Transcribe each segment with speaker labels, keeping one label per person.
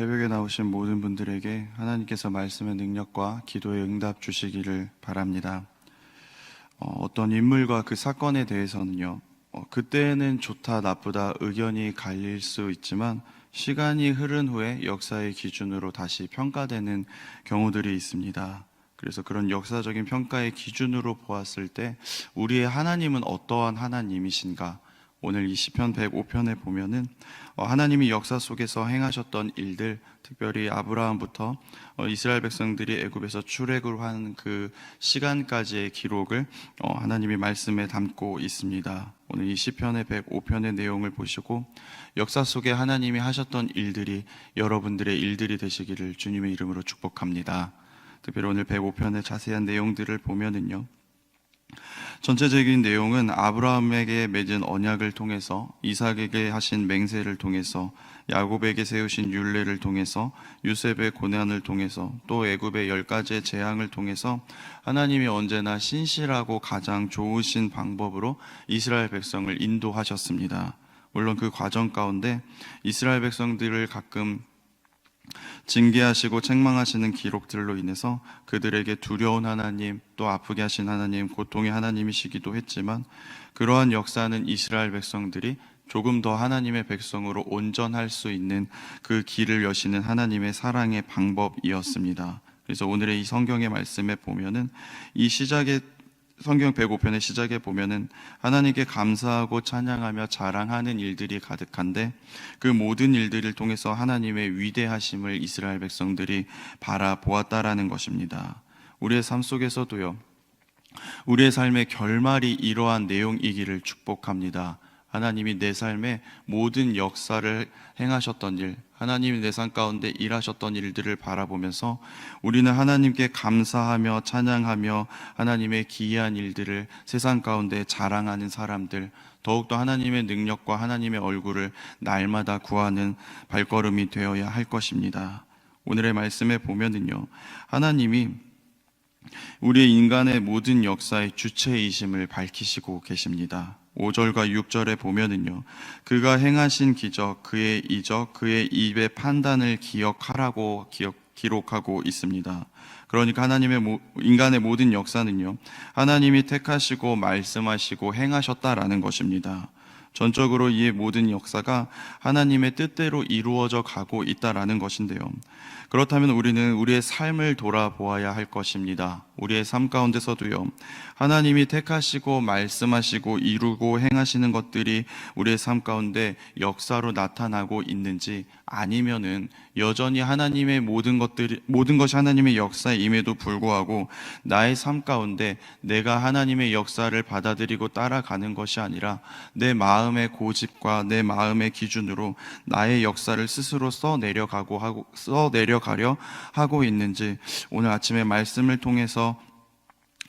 Speaker 1: 새벽에 나오신 모든 분들에게 하나님께서 말씀의 능력과 기도의 응답 주시기를 바랍니다. 어, 떤 인물과 그 사건에 대해서는요, 어, 그때는 좋다, 나쁘다 의견이 갈릴 수 있지만 시간이 흐른 후에 역사의 기준으로 다시 평가되는 경우들이 있습니다. 그래서 그런 역사적인 평가의 기준으로 보았을 때 우리의 하나님은 어떠한 하나님이신가? 오늘 이 시편 105편에 보면은 어, 하나님이 역사 속에서 행하셨던 일들, 특별히 아브라함부터 어, 이스라엘 백성들이 애굽에서 출애굽을 한 그 시간까지의 기록을 어, 하나님이 말씀에 담고 있습니다. 오늘 이 시편의 105편의 내용을 보시고 역사 속에 하나님이 하셨던 일들이 여러분들의 일들이 되시기를 주님의 이름으로 축복합니다. 특별히 오늘 105편의 자세한 내용들을 보면은요. 전체적인 내용은 아브라함에게 맺은 언약을 통해서 이삭에게 하신 맹세를 통해서 야곱에게 세우신 율례를 통해서 유셉의 고난을 통해서 또 애굽의 열 가지의 재앙을 통해서 하나님이 언제나 신실하고 가장 좋으신 방법으로 이스라엘 백성을 인도하셨습니다. 물론 그 과정 가운데 이스라엘 백성들을 가끔 징계하시고 책망하시는 기록들로 인해서 그들에게 두려운 하나님, 또 아프게 하신 하나님, 고통의 하나님이시기도 했지만 그러한 역사는 이스라엘 백성들이 조금 더 하나님의 백성으로 온전할 수 있는 그 길을 여시는 하나님의 사랑의 방법이었습니다. 그래서 오늘의 이 성경의 말씀에 보면은 이 시작의 성경 105편의 시작에 보면은 하나님께 감사하고 찬양하며 자랑하는 일들이 가득한데 그 모든 일들을 통해서 하나님의 위대하심을 이스라엘 백성들이 바라보았다라는 것입니다. 우리의 삶 속에서도요. 우리의 삶의 결말이 이러한 내용이기를 축복합니다. 하나님이 내 삶의 모든 역사를 행하셨던 일, 하나님이 내 삶 가운데 일하셨던 일들을 바라보면서 우리는 하나님께 감사하며 찬양하며 하나님의 기이한 일들을 세상 가운데 자랑하는 사람들, 더욱더 하나님의 능력과 하나님의 얼굴을 날마다 구하는 발걸음이 되어야 할 것입니다. 오늘의 말씀에 보면은요, 하나님이 우리의 인간의 모든 역사의 주체이심을 밝히시고 계십니다. 5절과 6절에 보면은요. 그가 행하신 기적, 그의 이적, 그의 입의 판단을 기억하라고 기억, 기록하고 있습니다. 그러니까 하나님의 모, 인간의 모든 역사는요. 하나님이 택하시고 말씀하시고 행하셨다라는 것입니다. 전적으로 이 모든 역사가 하나님의 뜻대로 이루어져 가고 있다라는 것인데요. 그렇다면 우리는 우리의 삶을 돌아보아야 할 것입니다. 우리의 삶 가운데서도요, 하나님이 택하시고 말씀하시고 이루고 행하시는 것들이 우리의 삶 가운데 역사로 나타나고 있는지 아니면은 여전히 하나님의 모든 것들이, 모든 것이 하나님의 역사임에도 불구하고 나의 삶 가운데 내가 하나님의 역사를 받아들이고 따라가는 것이 아니라 내 마음의 고집과 내 마음의 기준으로 나의 역사를 스스로 써 내려가고 하고, 써 내려가려 하고 있는지 오늘 아침에 말씀을 통해서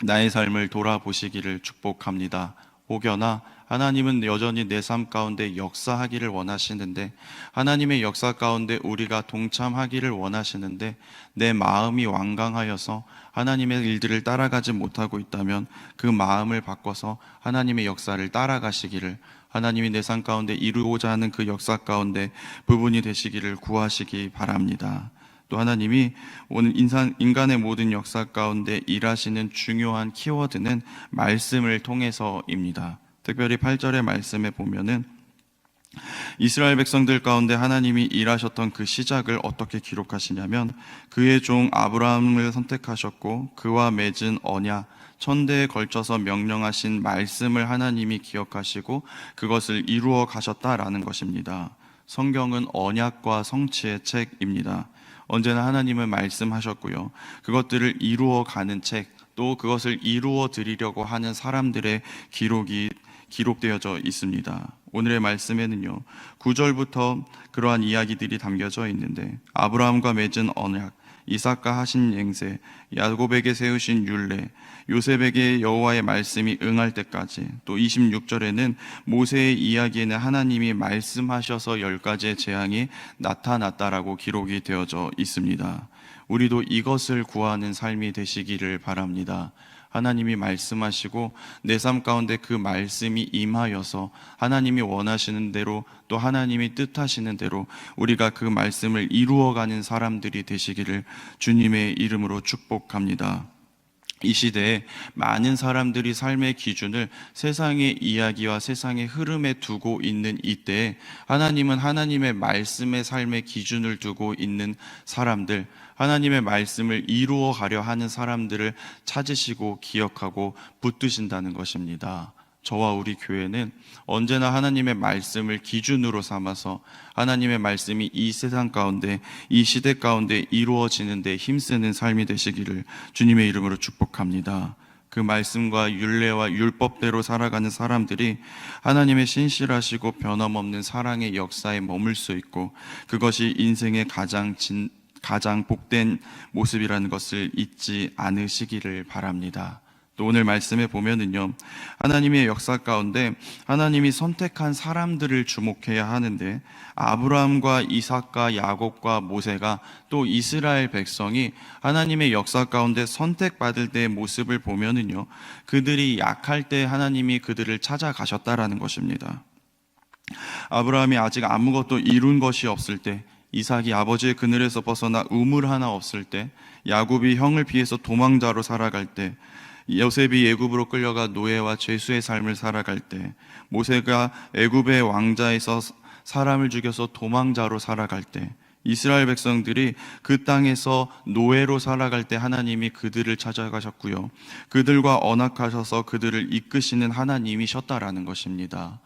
Speaker 1: 나의 삶을 돌아보시기를 축복합니다. 혹여나 하나님은 여전히 내 삶 가운데 역사하기를 원하시는데 하나님의 역사 가운데 우리가 동참하기를 원하시는데 내 마음이 완강하여서 하나님의 일들을 따라가지 못하고 있다면 그 마음을 바꿔서 하나님의 역사를 따라가시기를 하나님이 내 삶 가운데 이루고자 하는 그 역사 가운데 부분이 되시기를 구하시기 바랍니다. 또 하나님이 오늘 인산, 인간의 모든 역사 가운데 일하시는 중요한 키워드는 말씀을 통해서입니다. 특별히 8절의 말씀에 보면은 이스라엘 백성들 가운데 하나님이 일하셨던 그 시작을 어떻게 기록하시냐면 그의 종 아브라함을 선택하셨고 그와 맺은 언약 천대에 걸쳐서 명령하신 말씀을 하나님이 기억하시고 그것을 이루어 가셨다라는 것입니다. 성경은 언약과 성취의 책입니다. 언제나 하나님은 말씀하셨고요. 그것들을 이루어 가는 책, 또 그것을 이루어 드리려고 하는 사람들의 기록이 기록되어져 있습니다. 오늘의 말씀에는요, 9절부터 그러한 이야기들이 담겨져 있는데, 아브라함과 맺은 언약, 이삭과 하신 맹세, 야곱에게 세우신 율례, 요셉에게 여호와의 말씀이 응할 때까지 또 26절에는 모세의 이야기에는 하나님이 말씀하셔서 열 가지의 재앙이 나타났다라고 기록이 되어져 있습니다. 우리도 이것을 구하는 삶이 되시기를 바랍니다. 하나님이 말씀하시고 내 삶 가운데 그 말씀이 임하여서 하나님이 원하시는 대로 또 하나님이 뜻하시는 대로 우리가 그 말씀을 이루어가는 사람들이 되시기를 주님의 이름으로 축복합니다. 이 시대에 많은 사람들이 삶의 기준을 세상의 이야기와 세상의 흐름에 두고 있는 이때에 하나님은 하나님의 말씀의 삶의 기준을 두고 있는 사람들, 하나님의 말씀을 이루어 가려 하는 사람들을 찾으시고 기억하고 붙드신다는 것입니다. 저와 우리 교회는 언제나 하나님의 말씀을 기준으로 삼아서 하나님의 말씀이 이 세상 가운데 이 시대 가운데 이루어지는데 힘쓰는 삶이 되시기를 주님의 이름으로 축복합니다. 그 말씀과 율례와 율법대로 살아가는 사람들이 하나님의 신실하시고 변함없는 사랑의 역사에 머물 수 있고 그것이 인생의 가장 진, 가장 복된 모습이라는 것을 잊지 않으시기를 바랍니다. 또 오늘 말씀에 보면은요, 하나님의 역사 가운데 하나님이 선택한 사람들을 주목해야 하는데, 아브라함과 이삭과 야곱과 모세가 또 이스라엘 백성이 하나님의 역사 가운데 선택받을 때의 모습을 보면은요, 그들이 약할 때 하나님이 그들을 찾아가셨다라는 것입니다. 아브라함이 아직 아무것도 이룬 것이 없을 때, 이삭이 아버지의 그늘에서 벗어나 우물 하나 없을 때, 야곱이 형을 피해서 도망자로 살아갈 때, 요셉이 애굽으로 끌려가 노예와 죄수의 삶을 살아갈 때, 모세가 애굽의 왕자에서 사람을 죽여서 도망자로 살아갈 때, 이스라엘 백성들이 그 땅에서 노예로 살아갈 때 하나님이 그들을 찾아가셨고요. 그들과 언약하셔서 그들을 이끄시는 하나님이셨다라는 것입니다.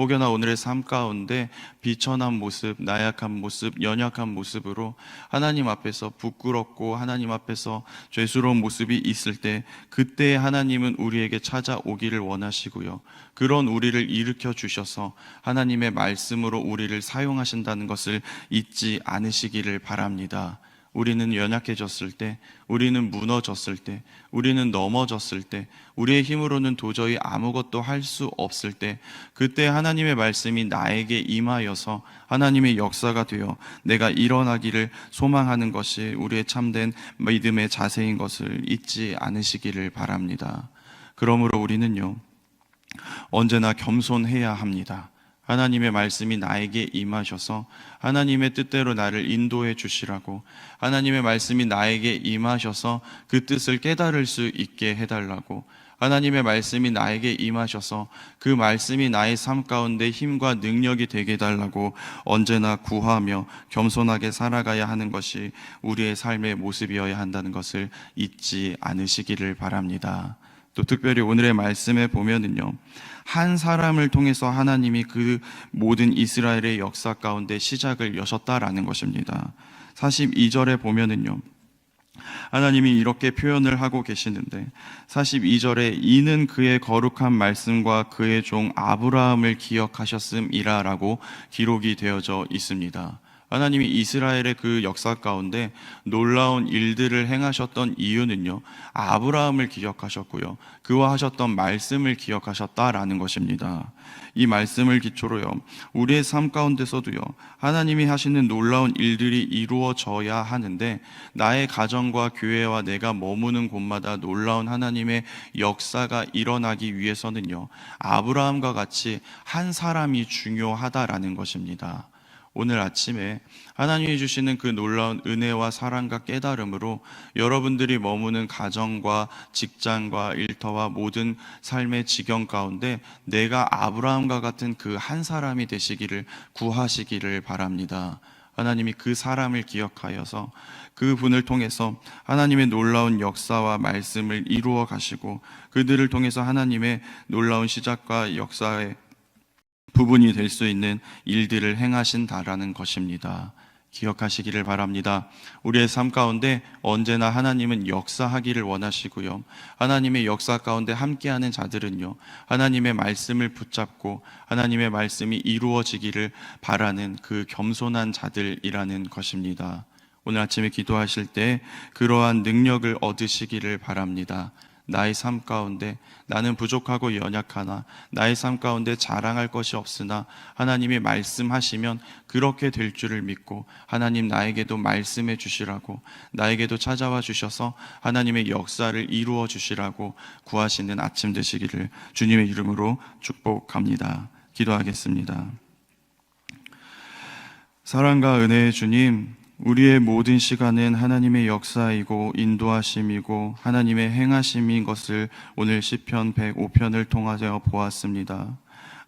Speaker 1: 혹여나 오늘의 삶 가운데 비천한 모습, 나약한 모습, 연약한 모습으로 하나님 앞에서 부끄럽고 하나님 앞에서 죄스러운 모습이 있을 때 그때 하나님은 우리에게 찾아오기를 원하시고요. 그런 우리를 일으켜 주셔서 하나님의 말씀으로 우리를 사용하신다는 것을 잊지 않으시기를 바랍니다. 우리는 연약해졌을 때, 우리는 무너졌을 때, 우리는 넘어졌을 때, 우리의 힘으로는 도저히 아무것도 할 수 없을 때, 그때 하나님의 말씀이 나에게 임하여서 하나님의 역사가 되어 내가 일어나기를 소망하는 것이 우리의 참된 믿음의 자세인 것을 잊지 않으시기를 바랍니다. 그러므로 우리는요, 언제나 겸손해야 합니다. 하나님의 말씀이 나에게 임하셔서 하나님의 뜻대로 나를 인도해 주시라고 하나님의 말씀이 나에게 임하셔서 그 뜻을 깨달을 수 있게 해달라고 하나님의 말씀이 나에게 임하셔서 그 말씀이 나의 삶 가운데 힘과 능력이 되게 해달라고 언제나 구하며 겸손하게 살아가야 하는 것이 우리의 삶의 모습이어야 한다는 것을 잊지 않으시기를 바랍니다. 또 특별히 오늘의 말씀에 보면은요. 한 사람을 통해서 하나님이 그 모든 이스라엘의 역사 가운데 시작을 여셨다라는 것입니다. 42절에 보면은요. 하나님이 이렇게 표현을 하고 계시는데 42절에 이는 그의 거룩한 말씀과 그의 종 아브라함을 기억하셨음이라라고 기록이 되어져 있습니다. 하나님이 이스라엘의 그 역사 가운데 놀라운 일들을 행하셨던 이유는요, 아브라함을 기억하셨고요, 그와 하셨던 말씀을 기억하셨다라는 것입니다. 이 말씀을 기초로요, 우리의 삶 가운데서도요, 하나님이 하시는 놀라운 일들이 이루어져야 하는데, 나의 가정과 교회와 내가 머무는 곳마다 놀라운 하나님의 역사가 일어나기 위해서는요, 아브라함과 같이 한 사람이 중요하다라는 것입니다. 오늘 아침에 하나님이 주시는 그 놀라운 은혜와 사랑과 깨달음으로 여러분들이 머무는 가정과 직장과 일터와 모든 삶의 지경 가운데 내가 아브라함과 같은 그 한 사람이 되시기를 구하시기를 바랍니다. 하나님이 그 사람을 기억하여서 그 분을 통해서 하나님의 놀라운 역사와 말씀을 이루어 가시고 그들을 통해서 하나님의 놀라운 시작과 역사의 부분이 될 수 있는 일들을 행하신다라는 것입니다. 기억하시기를 바랍니다. 우리의 삶 가운데 언제나 하나님은 역사하기를 원하시고요. 하나님의 역사 가운데 함께하는 자들은요. 하나님의 말씀을 붙잡고 하나님의 말씀이 이루어지기를 바라는 그 겸손한 자들이라는 것입니다. 오늘 아침에 기도하실 때 그러한 능력을 얻으시기를 바랍니다. 나의 삶 가운데 나는 부족하고 연약하나 나의 삶 가운데 자랑할 것이 없으나 하나님이 말씀하시면 그렇게 될 줄을 믿고 하나님 나에게도 말씀해 주시라고 나에게도 찾아와 주셔서 하나님의 역사를 이루어 주시라고 구하시는 아침 되시기를 주님의 이름으로 축복합니다. 기도하겠습니다. 사랑과 은혜의 주님, 우리의 모든 시간은 하나님의 역사이고 인도하심이고 하나님의 행하심인 것을 오늘 시편 105편을 통하여 보았습니다.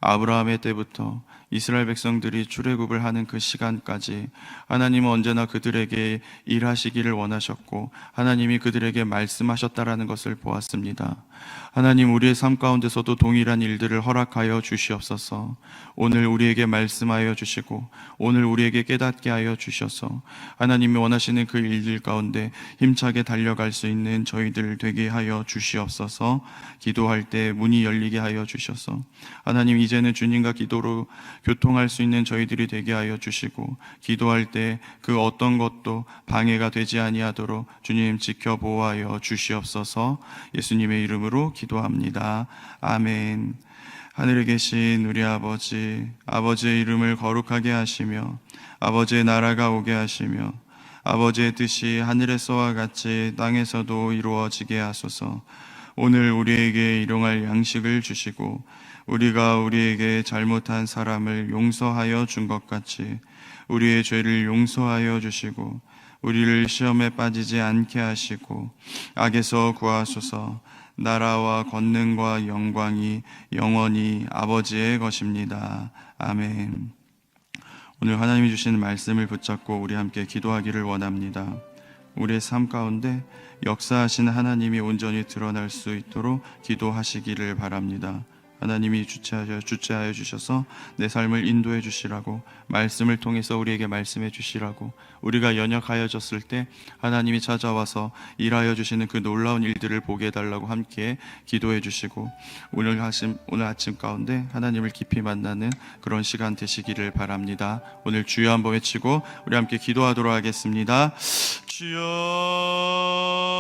Speaker 1: 아브라함의 때부터 이스라엘 백성들이 출애굽을 하는 그 시간까지 하나님은 언제나 그들에게 일하시기를 원하셨고 하나님이 그들에게 말씀하셨다라는 것을 보았습니다. 하나님 우리의 삶 가운데서도 동일한 일들을 허락하여 주시옵소서. 오늘 우리에게 말씀하여 주시고 오늘 우리에게 깨닫게 하여 주셔서 하나님이 원하시는 그 일들 가운데 힘차게 달려갈 수 있는 저희들 되게 하여 주시옵소서. 기도할 때 문이 열리게 하여 주셔서 하나님 이 제는 주님과 기도로 교통할 수 있는 저희들이 되게 하여 주시고 기도할 때 그 어떤 것도 방해가 되지 아니하도록 주님 지켜보아여 주시옵소서. 예수님의 이름으로 기도합니다. 아멘. 하늘에 계신 우리 아버지, 아버지의 이름을 거룩하게 하시며 아버지의 나라가 오게 하시며 아버지의 뜻이 하늘에서와 같이 땅에서도 이루어지게 하소서. 오늘 우리에게 일용할 양식을 주시고 우리가 우리에게 잘못한 사람을 용서하여 준 것 같이 우리의 죄를 용서하여 주시고 우리를 시험에 빠지지 않게 하시고 악에서 구하소서 나라와 권능과 영광이 영원히 아버지의 것입니다. 아멘. 오늘 하나님이 주신 말씀을 붙잡고 우리 함께 기도하기를 원합니다. 우리의 삶 가운데 역사하신 하나님이 온전히 드러날 수 있도록 기도하시기를 바랍니다. 하나님이 주체하여 주체하여 주셔서 내 삶을 인도해 주시라고 말씀을 통해서 우리에게 말씀해 주시라고 우리가 연약하여졌을 때 하나님이 찾아와서 일하여 주시는 그 놀라운 일들을 보게 해달라고 함께 기도해 주시고 오늘 하심 오늘 아침 가운데 하나님을 깊이 만나는 그런 시간 되시기를 바랍니다. 오늘 주여 한번 외치고 우리 함께 기도하도록 하겠습니다. 주여